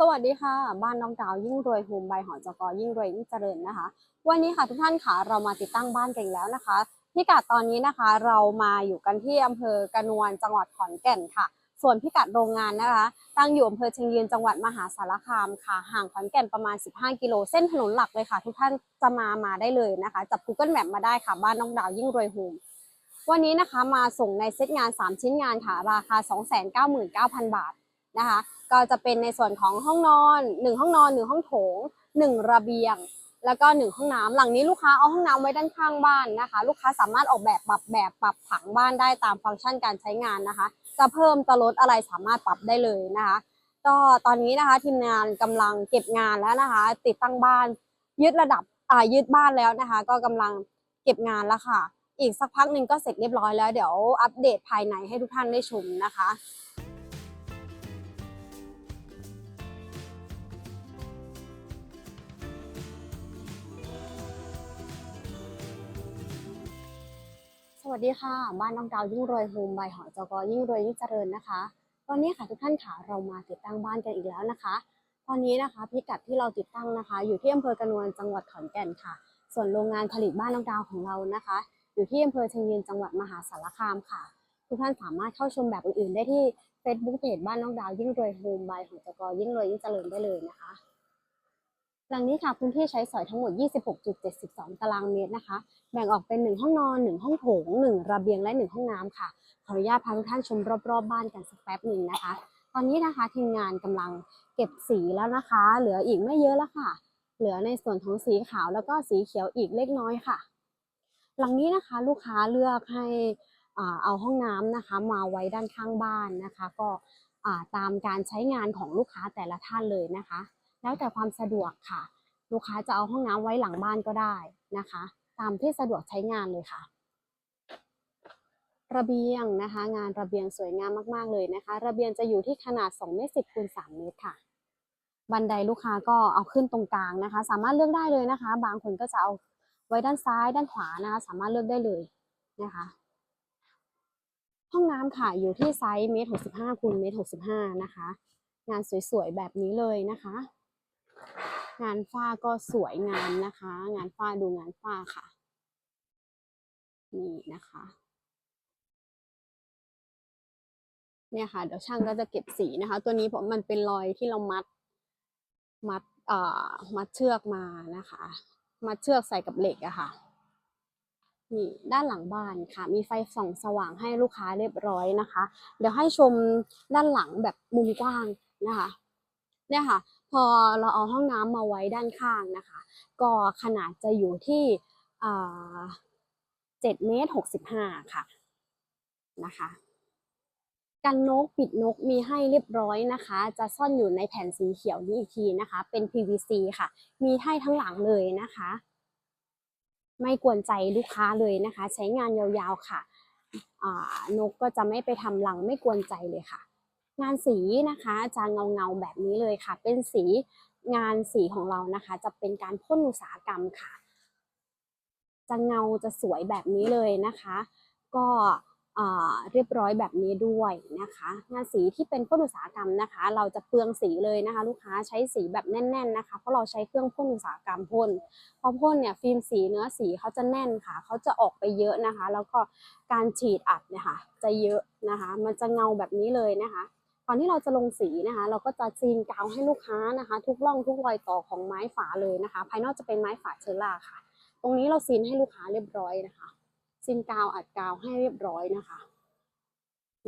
สวัสดีค่ะ บ้านน้องดาวยิ่งรวยโฮมบายหอจกยิ่งรวยยิ่งเจริญนะคะ วันนี้ค่ะทุกท่านค่ะเรามาติดตั้งบ้านกันแล้วนะคะพิกัดตอนนี้นะคะเรามาอยู่กันที่อำเภอกระนวนจังหวัดขอนแก่นค่ะ ส่วนพิกัดโรงงานนะคะ ตั้งอยู่อำเภอเชียงยืนจังหวัดมหาสารคามค่ะ ห่างขอนแก่นประมาณ 15 กิโลเส้นถนนหลักเลยค่ะ ทุกท่านจะมามาได้เลยนะคะจับ Google Map มาได้ค่ะ บ้านน้องดาวยิ่งรวยโฮมวันนี้นะคะมาส่งในเซตงาน 3 ชิ้นงานค่ะราคา 299,000 บาทนะคะ ก็จะเป็นในส่วนของห้องนอน1ห้องนอน1ห้องโถง1ระเบียง แล้วก็1ห้องน้ำหลังนี้ลูกค้าเอาห้องน้ำไว้ด้านข้างบ้านนะคะ ลูกค้าสามารถออกแบบปรับแบบปรับผังบ้านได้ตามฟังก์ชันการใช้งานนะคะ จะเพิ่มจะลดอะไรสามารถปรับได้เลยนะคะก็ตอนนี้นะคะทีมงานกำลังเก็บงานแล้วนะคะ ติดตั้งบ้าน ยึดระดับอ่ายึดบ้านแล้วนะคะ ก็กำลังเก็บงานแล้วค่ะ อีกสักพักหนึ่งก็เสร็จเรียบร้อยแล้วเดี๋ยวอัปเดตภายในให้ทุกท่านได้ชมนะคะ สวัสดีค่ะ บ้านน้องดาวยิ่งรวยโฮมบายหอจกยิ่งรวยยิ่งเจริญนะคะ ตอนนี้ค่ะทุกท่านค่ะเรามาติดตั้งบ้านกันอีกแล้วนะคะ ตอนนี้นะคะพิกัดที่เราติดตั้งนะคะ อยู่ที่อำเภอกระนวนจังหวัดขอนแก่นค่ะ ส่วนโรงงานผลิตบ้านน้องดาวของเรานะคะ อยู่ที่อำเภอเชียงยืนจังหวัดมหาสารคามค่ะ ทุกท่านสามารถเข้าชมแบบอื่นๆ ได้ที่ Facebook เพจบ้านน้องดาวยิ่งรวยโฮมบายหอจกยิ่งรวยยิ่งเจริญได้เลยนะคะ หลังนี้ค่ะพื้นที่ใช้สอยทั้งหมด 26.72 ตารางเมตรนะคะ แบ่งออกเป็น 1 ห้องนอน 1 ห้องโถง 1 ระเบียงและ 1 ห้องน้ำค่ะ ขออนุญาตพาทุกท่านชมรอบๆบบ้านกันสักแป๊บหนึ่งนะคะ ตอนนี้นะคะทีมงานกำลังเก็บสีแล้วนะคะ เหลืออีกไม่เยอะแล้วค่ะ เหลือในส่วนของสีขาวแล้วก็สีเขียวอีกเล็กน้อยค่ะ หลังนี้นะคะลูกค้าเลือกให้อ่าเอาห้องน้ำนะคะมาไว้ด้านข้างบ้านนะคะ ก็อ่าตามการใช้งานของลูกค้าแต่ละท่านเลยนะคะ แล้วแต่ความสะดวกค่ะ ลูกค้าจะเอาห้องน้ำไว้หลังบ้านก็ได้นะคะ ตามที่สะดวกใช้งานเลยค่ะ ระเบียงนะคะ งานระเบียงสวยงามมากๆเลยนะคะ ระเบียงจะอยู่ที่ขนาด2เมตร10คูณ3เมตรค่ะ บันไดลูกค้าก็เอาขึ้นตรงกลางนะคะ สามารถเลือกได้เลยนะคะ บางคนก็จะเอาไว้ด้านซ้าย ด้านขวานะคะ สามารถเลือกได้เลยนะคะห้องน้ำค่ะอยู่ที่ไซส์เมตร65คูณเมตร65นะคะ งานสวยๆแบบนี้เลยนะคะ งานฝ้าก็สวยงามนะคะ งานฝ้าดูงานฝ้าค่ะ นี่นะคะ เนี่ยค่ะ เดี๋ยวช่างก็จะเก็บสีนะคะ ตัวนี้ผมมันเป็นรอยที่เรามัด มัดเอ่อมัดเชือกมานะคะ มัดเชือกใส่กับเหล็กอะค่ะนี่ด้านหลังบ้านค่ะ มีไฟส่องสว่างให้ลูกค้าเรียบร้อยนะคะ เดี๋ยวให้ชมด้านหลังแบบมุมกว้างนะคะ เนี่ยค่ะ พอเราเอาห้องน้ำมาไว้ด้านข้างนะคะ ก็ขนาดจะอยู่ที่เจ็ดเมตรหกสิบห้าค่ะนะคะกันนกปิดนกมีให้เรียบร้อยนะคะ จะซ่อนอยู่ในแผ่นสีเขียวนี้อีกทีนะคะ เป็น PVC ค่ะ มีให้ทั้งหลังเลยนะคะ ไม่กวนใจลูกค้าเลยนะคะ ใช้งานยาวๆค่ะนกก็จะไม่ไปทำรังไม่กวนใจเลยค่ะ งานสีนะคะจะเงาเงาแบบนี้เลยค่ะ เป็นสีงานสีของเรานะคะ จะเป็นการพ่นอุตสาหกรรมค่ะ จะเงาจะสวยแบบนี้เลยนะคะ ก็เรียบร้อยแบบนี้ด้วยนะคะ งานสีที่เป็นพ่นอุตสาหกรรมนะคะ เราจะเปลืองสีเลยนะคะ ลูกค้าใช้สีแบบแน่น ๆนะคะ เพราะเราใช้เครื่องพ่นอุตสาหกรรมพ่นพอพ่นเนี่ยฟิล์มสีเนื้อสีเขาจะแน่นค่ะเขาจะออกไปเยอะนะคะ แล้วก็การฉีดอัดเนี่ยค่ะจะเยอะนะคะ มันจะเงาแบบนี้เลยนะคะ ก่อนที่เราจะลงสีนะคะ เราก็จะซีนกาวให้ลูกค้านะคะ ทุกร่องทุกรอยต่อของไม้ฝาเลยนะคะ ภายนอกจะเป็นไม้ฝาเชอร่าค่ะ ตรงนี้เราซีนให้ลูกค้าเรียบร้อยนะคะซีนกาวอัดกาวให้เรียบร้อยนะคะ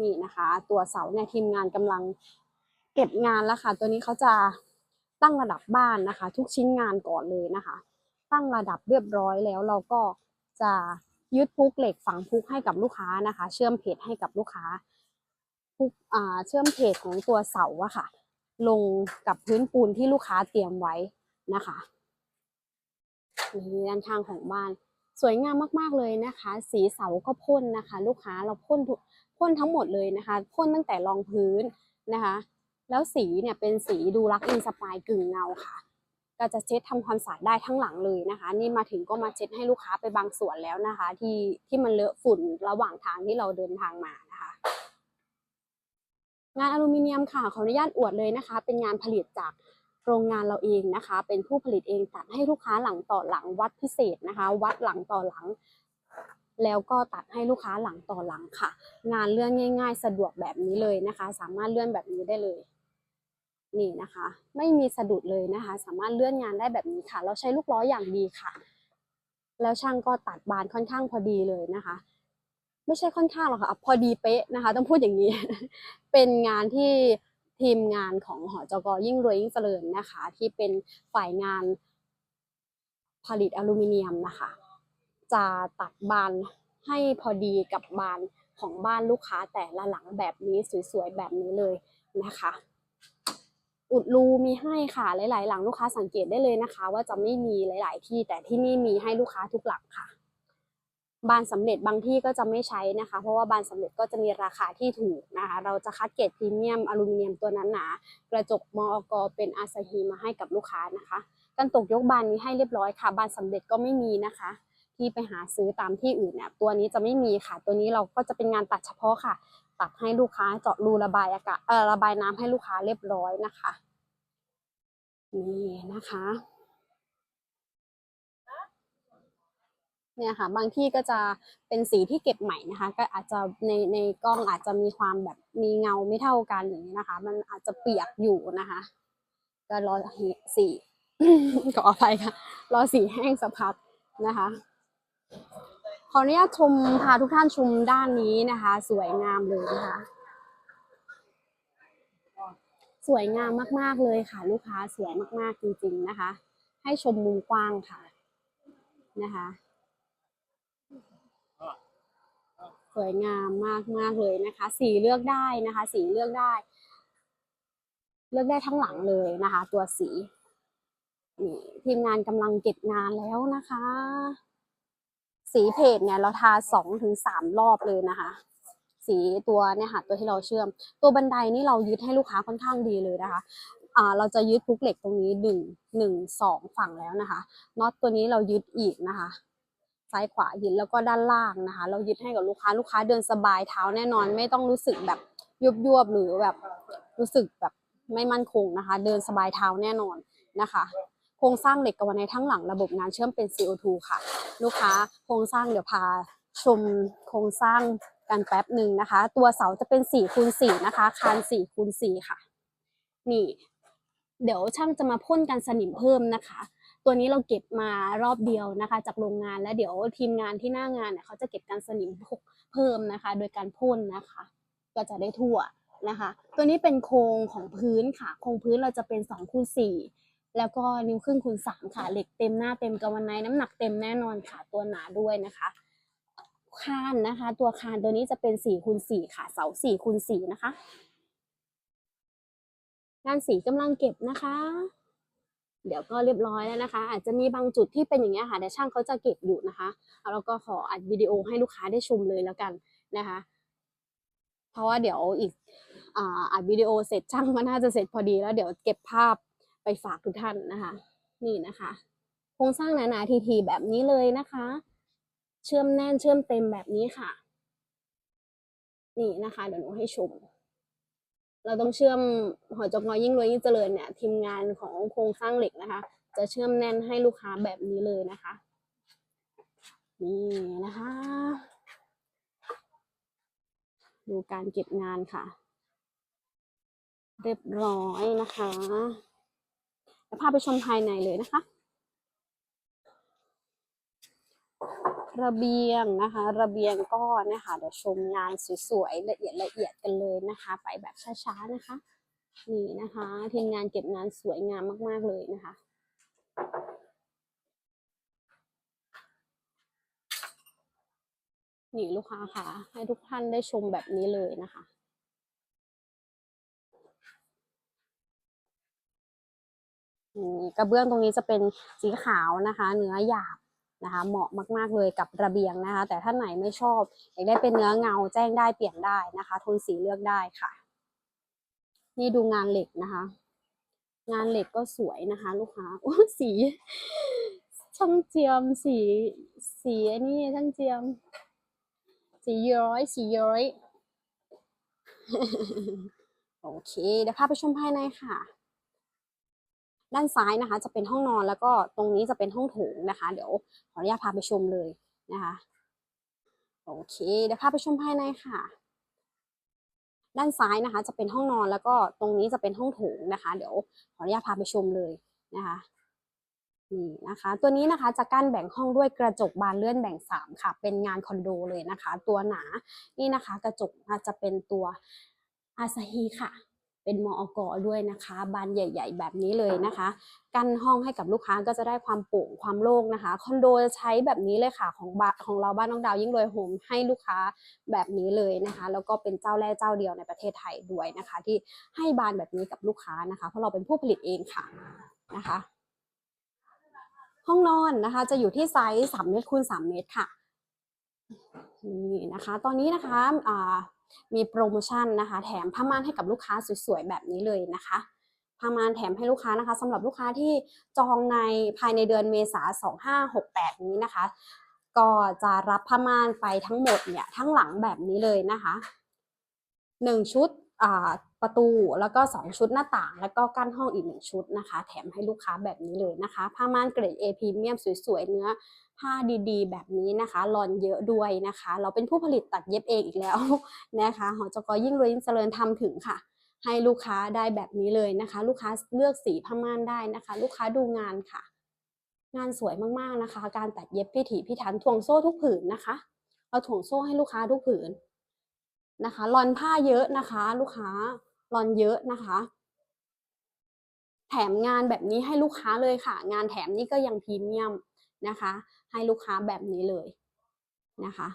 นี่นะคะ ตัวเสาเนี่ยทีมงานกำลังเก็บงานแล้วค่ะ ตัวนี้เขาจะตั้งระดับบ้านนะคะ ทุกชิ้นงานก่อนเลยนะคะ ตั้งระดับเรียบร้อยแล้วเราก็จะยึดพุกเหล็กฝังพุกให้กับลูกค้านะคะ เชื่อมเพจให้กับลูกค้า เชื่อมเพจของตัวเสาอะค่ะ ลงกับพื้นปูนที่ลูกค้าเตรียมไว้นะคะนี่ด้านข้างของบ้าน สวยงามมากๆเลยนะคะ สีเสาก็พ่นนะคะ ลูกค้าเราพ่นทุกพ่นทั้งหมดเลยนะคะพ่นตั้งแต่รองพื้นนะคะ แล้วสีเนี่ยเป็นสีดูรักอินสปายกึ่งเงาค่ะก็จะเช็ดทำความสะอาดได้ทั้งหลังเลยนะคะ นี่มาถึงก็มาเช็ดให้ลูกค้าไปบางส่วนแล้วนะคะ ที่ที่มันเลอะฝุ่นระหว่างทางที่เราเดินทางมา งานอลูมิเนียมค่ะขออนุญาตอวดเลยนะคะ เป็นงานผลิตจากโรงงานเราเองนะคะ เป็นผู้ผลิตเองตัดให้ลูกค้าหลังต่อหลังวัดพิเศษนะคะ วัดหลังต่อหลัง แล้วก็ตัดให้ลูกค้าหลังต่อหลังค่ะ งานเลื่อนง่าย ๆ สะดวกแบบนี้เลยนะคะ สามารถเลื่อนแบบนี้ได้เลย นี่นะคะ ไม่มีสะดุดเลยนะคะ สามารถเลื่อนงานได้แบบนี้ค่ะ เราใช้ลูกล้ออย่างดีค่ะ แล้วช่างก็ตัดบานค่อนข้างพอดีเลยนะคะ ไม่ใช่ค่อนข้างหรอกค่ะพอดีเป๊ะนะคะ ต้องพูดอย่างนี้ เป็นงานที่ทีมงานของหอจกยิ่งรวยยิ่งเจริญนะคะ ที่เป็นฝ่ายงานผลิตอลูมิเนียมนะคะ จะตัดบานให้พอดีกับบานของบ้านลูกค้าแต่ละหลังแบบนี้สวยๆแบบนี้เลยนะคะ อุดรูมีให้ค่ะหลายๆ หลังลูกค้าสังเกตได้เลยนะคะ ว่าจะไม่มีหลาย ๆ ที่แต่ที่นี่มีให้ลูกค้าทุกหลังค่ะ บานสำเร็จบางที่ก็จะไม่ใช้นะคะ เพราะว่าบานสำเร็จก็จะมีราคาที่ถูกนะคะ เราจะคัดเกรดพรีเมียมอลูมิเนียมตัวนั้นหนากระจกมอกเป็นอาซาฮีมาให้กับลูกค้านะคะกันตกยกบานมีให้เรียบร้อยค่ะ บานสำเร็จก็ไม่มีนะคะ ที่ไปหาซื้อตามที่อื่นเนี่ยตัวนี้จะไม่มีค่ะ ตัวนี้เราก็จะเป็นงานตัดเฉพาะค่ะ ตัดให้ลูกค้าเจาะรูระบายอากาศเอ่อระบายน้ำให้ลูกค้าเรียบร้อยนะคะนี่นะคะ เนี่ยค่ะบางที่ก็จะเป็นสีที่เก็บใหม่นะคะ ก็อาจจะในในกล้องอาจจะมีความแบบมีเงาไม่เท่ากันอย่างนี้นะคะ มันอาจจะเปียกอยู่นะคะ ก็รอสีขออภัยค่ะ รอสีแห้งสักพักนะคะขออนุญาตชมพาทุกท่านชมด้านนี้นะคะ สวยงามเลยนะคะ สวยงามมาก ๆ เลยค่ะ ลูกค้าสวยมาก ๆ จริง ๆ นะคะ ให้ชมมุมกว้างค่ะนะคะ สวยงามมากๆเลยนะคะ สีเลือกได้นะคะ สีเลือกได้ เลือกได้ทั้งหลังเลยนะคะ ตัวสีนี่ทีมงานกำลังเก็บงานแล้วนะคะ สีเพจเนี่ยเราทาสองถึงสามรอบเลยนะคะ สีตัวเนี่ยค่ะตัวที่เราเชื่อม ตัวบันไดนี่เรายึดให้ลูกค้าค่อนข้างดีเลยนะคะอ่าเราจะยึดทุกเหล็กตรงนี้หนึ่งหนึ่งสองฝั่งแล้วนะคะน็อตตัวนี้เรายึดอีกนะคะ ซ้ายขวายึดแล้วก็ด้านล่างนะคะ เรายึดให้กับลูกค้าลูกค้าเดินสบายเท้าแน่นอน ไม่ต้องรู้สึกแบบยุบยวบๆหรือแบบรู้สึกแบบไม่มั่นคงนะคะ เดินสบายเท้าแน่นอนนะคะ โครงสร้างเหล็กกับวันในทั้งหลังระบบงานเชื่อมเป็น CO2 ค่ะ ลูกค้าโครงสร้างเดี๋ยวพาชมโครงสร้างกันแป๊บหนึ่งนะคะ ตัวเสาจะเป็น4คูณ4นะคะ คาน4คูณ4ค่ะ นี่ เดี๋ยวช่างจะมาพ่นกันสนิมเพิ่มนะคะ ตัวนี้เราเก็บมารอบเดียวนะคะ จากโรงงานแล้วเดี๋ยวทีมงานที่หน้างานเนี่ยเขาจะเก็บกันสนิมเพิ่มนะคะ โดยการพ่นนะคะ ก็จะได้ทั่วนะคะ ตัวนี้เป็นโครงของพื้นค่ะ โครงพื้นเราจะเป็น2คูณ4แล้วก็นิ้วครึ่งคูณ3ค่ะ เหล็กเต็มหน้าเต็มกำวันไนน้ำหนักเต็มแน่นอนค่ะ ตัวหนาด้วยนะคะ คานนะคะ ตัวคานตัวนี้จะเป็น4คูณ4ค่ะ เสา4คูณ4นะคะ งานสีกำลังเก็บนะคะ เดี๋ยวก็เรียบร้อยแล้วนะคะ อาจจะมีบางจุดที่เป็นอย่างเงี้ยค่ะแต่ช่างเขาจะเก็บอยู่นะคะแล้วก็ขออัดวิดีโอให้ลูกค้าได้ชมเลยแล้วกันนะคะ เพราะว่าเดี๋ยวอีกอ,อัดวิดีโอเสร็จช่างก็น่าจะเสร็จพอดีแล้วเดี๋ยวเก็บภาพไปฝากทุกท่านนะคะ นี่นะคะ โครงสร้างหนาๆทีๆแบบนี้เลยนะคะ เชื่อมแน่นเชื่อมเต็มแบบนี้ค่ะ นี่นะคะ เดี๋ยวหนูให้ชม เราต้องเชื่อมหอจกงยิ่งรวยยิ่งเจริญเนี่ยทีมงานของโครงสร้างเหล็กนะคะ จะเชื่อมแน่นให้ลูกค้าแบบนี้เลยนะคะนี่นะคะ ดูการเก็บงานค่ะ เรียบร้อยนะคะเดี๋ยวพาไปชมภายในเลยนะคะ ระเบียงนะคะ ระเบียงก็นะคะเดี๋ยวชมงานสวยๆละเอียดละเอียดกันเลยนะคะ ไปแบบช้าๆนะคะ นี่นะคะทีมงานเก็บงานสวยงามมากๆเลยนะคะนี่ลูกค้าค่ะ ให้ทุกท่านได้ชมแบบนี้เลยนะคะนี่กระเบื้องตรงนี้จะเป็นสีขาวนะคะ เนื้อหยาบ นะคะเหมาะมากๆเลยกับระเบียงนะคะ แต่ถ้าไหนไม่ชอบอยากได้เป็นเนื้อเงาแจ้งได้เปลี่ยนได้นะคะโทนสีเลือกได้ค่ะ นี่ดูงานเหล็กนะคะ งานเหล็กก็สวยนะคะ ลูกค้าโอ้สีช่างเจียมสีสีอันนี้ช่างเจียม สีย้อยสีย้อยโอเคเดี๋ยวพาไปชมภายในค่ะ ด้านซ้ายนะคะ จะเป็นห้องนอนแล้วก็ตรงนี้จะเป็นห้องโถงนะคะ เดี๋ยวขออนุญาตพาไปชมเลยนะคะโอเคเดี๋ยวพาไปชมภายในค่ะ ด้านซ้ายนะคะ จะเป็นห้องนอนแล้วก็ตรงนี้จะเป็นห้องโถงนะคะ เดี๋ยวขออนุญาตพาไปชมเลยนะคะนี่นะคะ ตัวนี้นะคะจะกั้นแบ่งห้องด้วยกระจกบานเลื่อนแบ่งสามค่ะ เป็นงานคอนโดเลยนะคะ ตัวหนา นี่นะคะ กระจกอาจจะเป็นตัวอาซาฮีค่ะ เป็นมอกด้วยนะคะ บานใหญ่ ๆ แบบนี้เลยนะคะ กั้นห้องให้กับลูกค้าก็จะได้ความโปร่งความโล่งนะคะคอนโดจะใช้แบบนี้เลยค่ะของบ้านของเราบ้านน้องดาวยิ่งรวยโฮมให้ลูกค้าแบบนี้เลยนะคะ แล้วก็เป็นเจ้าแรกเจ้าเดียวในประเทศไทยด้วยนะคะ ที่ให้บานแบบนี้กับลูกค้านะคะ เพราะเราเป็นผู้ผลิตเองค่ะนะคะ ห้องนอนนะคะ จะอยู่ที่ไซส์3เมตรคูณ3เมตรค่ะนี่นะคะ ตอนนี้นะคะอ่า มีโปรโมชั่นนะคะ แถมผ้าม่านให้กับลูกค้าสวยๆแบบนี้เลยนะคะผ้าม่านแถมให้ลูกค้านะคะสำหรับลูกค้าที่จองในภายในเดือนเมษา2568 นี้นะคะ ก็จะรับผ้าม่านไปทั้งหมดเนี่ยทั้งหลังแบบนี้เลยนะคะหนึ่งชุด ประตูแล้วก็ 2 ชุดหน้าต่าง แล้วก็กั้นห้องอีกหนึ่งชุดนะคะ แถมให้ลูกค้าแบบนี้เลยนะคะ ผ้าม่านเกรด A พรีเมียมสวยๆ เนื้อผ้าดีๆ แบบนี้นะคะรอนเยอะด้วยนะคะ เราเป็นผู้ผลิตตัดเย็บเองอีกแล้วนะคะหอจกยิ่งรวยยิ่งเจริญทำถึงค่ะ ให้ลูกค้าได้แบบนี้เลยนะคะ ลูกค้าเลือกสีผ้าม่านได้นะคะ ลูกค้าดูงานค่ะ งานสวยมากๆนะคะ การตัดเย็บพิถีพิถันถ่วงโซ่ทุกผืนนะคะเราถ่วงโซ่ให้ลูกค้าทุกผืน นะคะรอนผ้าเยอะนะคะ ลูกค้ารอนเยอะนะคะ แถมงานแบบนี้ให้ลูกค้าเลยค่ะ งานแถมนี่ก็ยังพรีเมียมนะคะ ให้ลูกค้าแบบนี้เลยนะคะ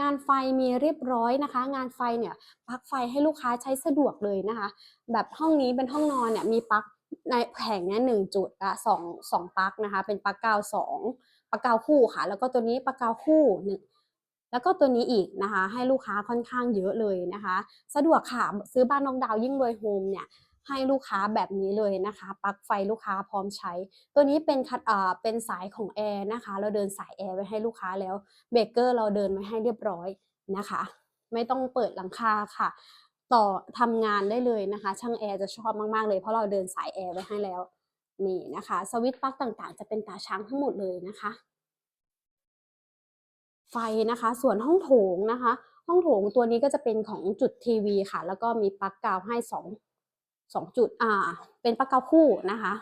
งานไฟมีเรียบร้อยนะคะ งานไฟเนี่ยปลั๊กไฟให้ลูกค้าใช้สะดวกเลยนะคะ แบบห้องนี้เป็นห้องนอนเนี่ยมีปลั๊กในแผงเนี้ยหนึ่งจุดละสองสองปลั๊กนะคะ เป็นปลั๊กกาวสองปลั๊กกาวคู่ค่ะ แล้วก็ตัวนี้ปลั๊กกาวคู่หนึ่ง แล้วก็ตัวนี้อีกนะคะ ให้ลูกค้าค่อนข้างเยอะเลยนะคะ สะดวกค่ะซื้อบ้านน้องดาวยิ่งรวยโฮมเนี่ยให้ลูกค้าแบบนี้เลยนะคะปลั๊กไฟลูกค้าพร้อมใช้ ตัวนี้เป็นคัดอ่าเป็นสายของแอร์นะคะ เราเดินสายแอร์ไว้ให้ลูกค้าแล้วเบรกเกอร์เราเดินไว้ให้เรียบร้อยนะคะ ไม่ต้องเปิดหลังคาค่ะ ต่อทำงานได้เลยนะคะ ช่างแอร์จะชอบมากๆเลยเพราะเราเดินสายแอร์ไว้ให้แล้วนี่นะคะ สวิตช์ปลั๊กต่างๆ จะเป็นตาช้างทั้งหมดเลยนะคะ ไฟนะคะ ส่วนห้องโถงนะคะ ห้องโถงตัวนี้ก็จะเป็นของจุดทีวีค่ะ แล้วก็มีปลั๊กกาวให้สองสองจุดอ่า เป็นปลั๊กกาวคู่นะคะ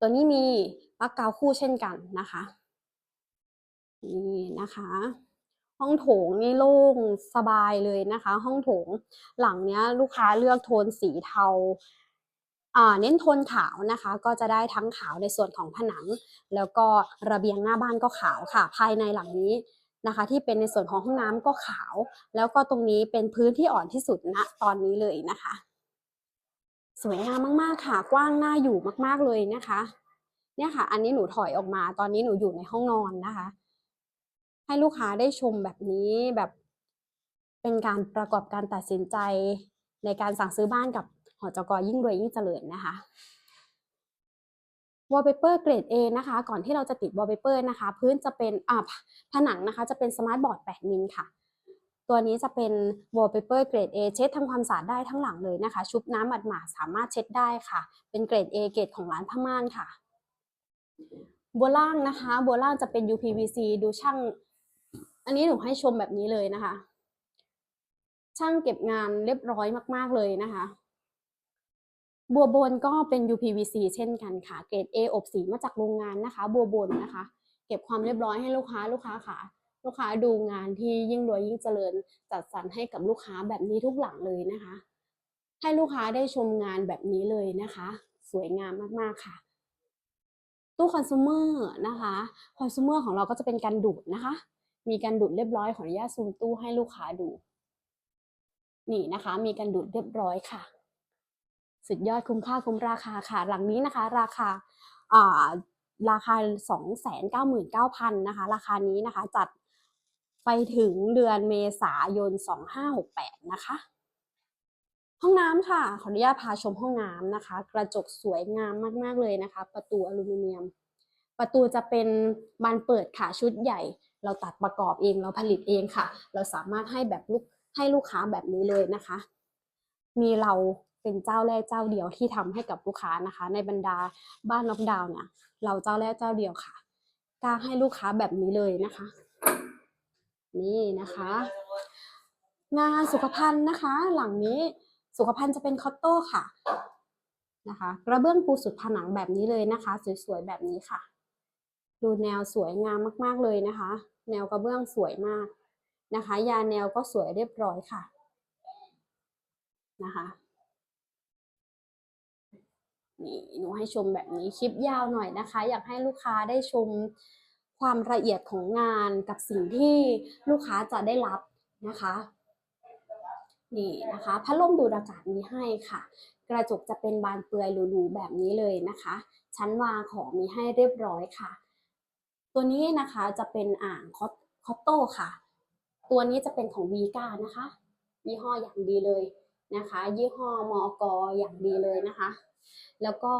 ตัวนี้มีปลั๊กกาวคู่เช่นกันนะคะนี่นะคะ ห้องโถงนี่โล่งสบายเลยนะคะ ห้องโถงหลังเนี้ยลูกค้าเลือกโทนสีเทาอ่า เน้นโทนขาวนะคะ ก็จะได้ทั้งขาวในส่วนของผนัง แล้วก็ระเบียงหน้าบ้านก็ขาวค่ะ ภายในหลังนี้นะคะ ที่เป็นในส่วนของห้องน้ำก็ขาว แล้วก็ตรงนี้เป็นพื้นที่อ่อนที่สุดณตอนนี้เลยนะคะ สวยงามมากๆค่ะ กว้างน่าอยู่มากๆเลยนะคะ เนี่ยค่ะ อันนี้หนูถอยออกมาตอนนี้หนูอยู่ในห้องนอนนะคะ ให้ลูกค้าได้ชมแบบนี้แบบเป็นการประกอบการตัดสินใจในการสั่งซื้อบ้านกับ หอจกยิ่งรวยยิ่งเจริญนะคะวอลเปเปอร์เกรด A นะคะ ก่อนที่เราจะติดวอลเปเปอร์นะคะ พื้นจะเป็นอ่าผนังนะคะ จะเป็นสมาร์ทบอร์ด 8 มิลค่ะ ตัวนี้จะเป็นวอลเปเปอร์เกรด A เช็ดทำความสะอาดได้ทั้งหลังเลยนะคะ ชุบน้ำหมาดๆสามารถเช็ดได้ค่ะ เป็นเกรด A เกรดของร้านผ้าม่านค่ะ บัวล่างนะคะ บัวล่างจะเป็น UPVC ดูช่าง อันนี้หนูให้ชมแบบนี้เลยนะคะ ช่างเก็บงานเรียบร้อยมากๆเลยนะคะ บัวบนก็เป็น UPVC เช่นกันค่ะ เกรด A อบสีมาจากโรงงานนะคะ บัวบนนะคะ เก็บความเรียบร้อยให้ลูกค้าลูกค้าค่ะ ลูกค้าดูงานที่ยิ่งรวยยิ่งเจริญ จัดสรรให้กับลูกค้าแบบนี้ทุกหลังเลยนะคะ ให้ลูกค้าได้ชมงานแบบนี้เลยนะคะ สวยงามมากๆค่ะ ตู้คอน sumer นะคะคอน sumer ของเราก็จะเป็นการดูดนะคะ มีการดูดเรียบร้อยขออนุญาตซูมตู้ให้ลูกค้าดู นี่นะคะ มีการดูดเรียบร้อยค่ะ สุดยอดคุ้มค่าคุ้มราคาค่ะ หลังนี้นะคะ ราคาอ่าราคา 299,000นะคะ ราคานี้นะคะจัดไปถึงเดือนเมษายน 2568 นะคะ ห้องน้ำค่ะ ขออนุญาตพาชมห้องน้ำนะคะ กระจกสวยงามมาก ๆ เลยนะคะ ประตูอลูมิเนียม ประตูจะเป็นบานเปิดค่ะ ชุดใหญ่ เราตัดประกอบเอง เราผลิตเองค่ะ เราสามารถให้แบบลูกให้ลูกค้าแบบนี้เลยนะคะ มีเรา เป็นเจ้าแรกเจ้าเดียวที่ทำให้กับลูกค้านะคะ ในบรรดาบ้านน็อกดาวน์เนี่ย เราเจ้าแรกเจ้าเดียวค่ะกล้าให้ลูกค้าแบบนี้เลยนะคะ นี่นะคะ งานสุขภัณฑ์นะคะ หลังนี้สุขภัณฑ์จะเป็นคอตโต้ค่ะนะคะกระเบื้องปูสุดผนังแบบนี้เลยนะคะ สวยๆแบบนี้ค่ะ ดูแนวสวยงามมากๆเลยนะคะ แนวกระเบื้องสวยมากนะคะ ยาแนวก็สวยเรียบร้อยค่ะนะคะ นี่หนูให้ชมแบบนี้คลิปยาวหน่อยนะคะ อยากให้ลูกค้าได้ชมความละเอียดของงานกับสิ่งที่ลูกค้าจะได้รับนะคะนี่นะคะพัดลมดูดอากาศมีให้ค่ะ กระจกจะเป็นบานเปลือยหรูๆแบบนี้เลยนะคะ ชั้นวางของมีให้เรียบร้อยค่ะ ตัวนี้นะคะจะเป็นอ่างคอตคอตโต้ค่ะ ตัวนี้จะเป็นของวีกานะคะ ยี่ห้ออย่างดีเลยนะคะ ยี่ห้อมอกอย่างดีเลยนะคะ แล้วก็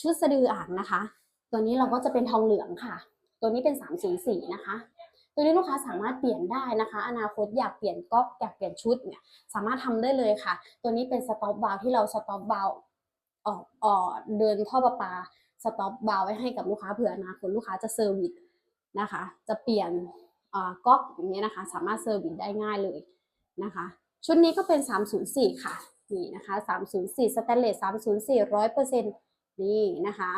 ชุดสะดืออ่างนะคะ ตัวนี้เราก็จะเป็นทองเหลืองค่ะ ตัวนี้เป็น 304 นะคะ ตัวนี้ลูกค้าสามารถเปลี่ยนได้นะคะ อนาคตอยากเปลี่ยนก๊อยากเปลี่ยนชุดเนี่ยสามารถทำได้เลยค่ะ ตัวนี้เป็นสต็อปบาล์วที่เราสต็อปบาล์วออกออกเดินท่อประปาสต็อปบาล์วไว้ให้กับลูกค้าเผื่ออนาคตลูกค้าจะเซอร์วิสนะคะ จะเปลี่ยนก๊อกอย่างเงี้ยนะคะ สามารถเซอร์วิสได้ง่ายเลยนะคะ ชุดนี้ก็เป็น 304 ค่ะ นี่นะคะ 304สแตนเลส304ร้อยเปอร์เซ็นต์นี่นะคะ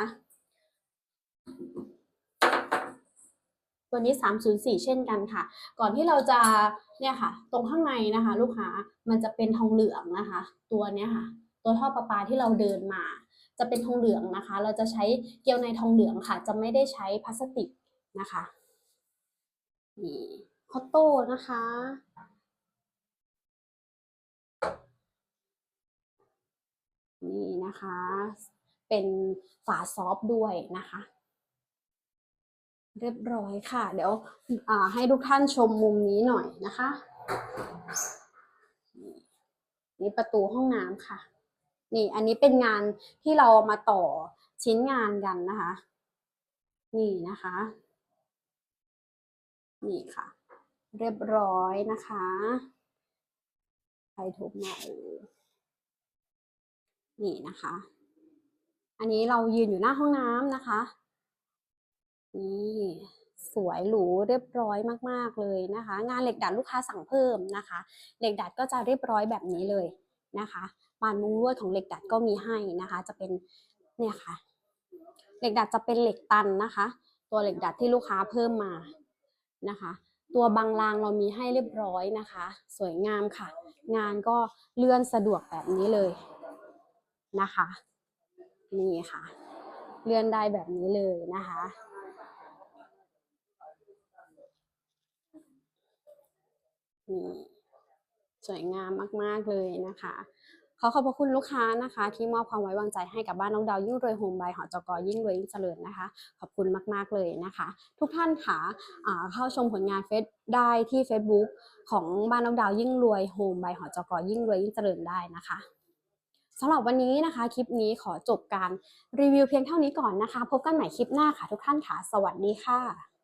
ตัวนี้ 304 เช่นกันค่ะ ก่อนที่เราจะเนี่ยค่ะ ตรงข้างในนะคะ ลูกค้ามันจะเป็นทองเหลืองนะคะ ตัวเนี้ยค่ะ ตัวท่อประปาที่เราเดินมา จะเป็นทองเหลืองนะคะ เราจะใช้เกลียวในทองเหลืองค่ะ จะไม่ได้ใช้พลาสติกนะคะนี่คอตโต้นะคะ นี่นะคะ เป็นฝาซอฟด้วยนะคะ เรียบร้อยค่ะ เดี๋ยวให้ทุกท่านชมมุมนี้หน่อยนะคะ นี่ประตูห้องน้ำค่ะ นี่อันนี้เป็นงานที่เรามาต่อชิ้นงานกันนะคะ นี่นะคะ นี่ค่ะ เรียบร้อยนะคะ ใครทุบมาเออ นี่นะคะ อันนี้เรายืนอยู่หน้าห้องน้ำนะคะ นี่สวยหรูเรียบร้อยมากๆเลยนะคะ งานเหล็กดัดลูกค้าสั่งเพิ่มนะคะ เหล็กดัดก็จะเรียบร้อยแบบนี้เลยนะคะบานมุงลวดของเหล็กดัดก็มีให้นะคะ จะเป็นเนี่ยค่ะ เหล็กดัดจะเป็นเหล็กตันนะคะ ตัวเหล็กดัดที่ลูกค้าเพิ่มมานะคะ ตัวบางรางเรามีให้เรียบร้อยนะคะ สวยงามค่ะ งานก็เลื่อนสะดวกแบบนี้เลย นะคะ นี่ค่ะ เลื่อนได้แบบนี้เลยนะคะ นี่สวยงามมากๆเลยนะคะขอขอบพระคุณลูกค้านะคะ ที่มอบความไว้วางใจให้กับบ้านน้องดาวยิ่งรวยโฮมบายหอจกอยิ่งรวยยิ่งเจริญนะคะ ขอบคุณมาก ๆ เลยนะคะ ทุกท่านค่ะอ่าเข้าชมผลงานเฟซได้ที่ Facebook ของบ้านน้องดาวยิ่งรวยโฮมบายหอจกอยิ่งรวยยิ่งเจริญได้นะคะ สำหรับวันนี้นะคะ คลิปนี้ขอจบการรีวิวเพียงเท่านี้ก่อนนะคะ พบกันใหม่คลิปหน้าค่ะทุกท่านค่ะ สวัสดีค่ะ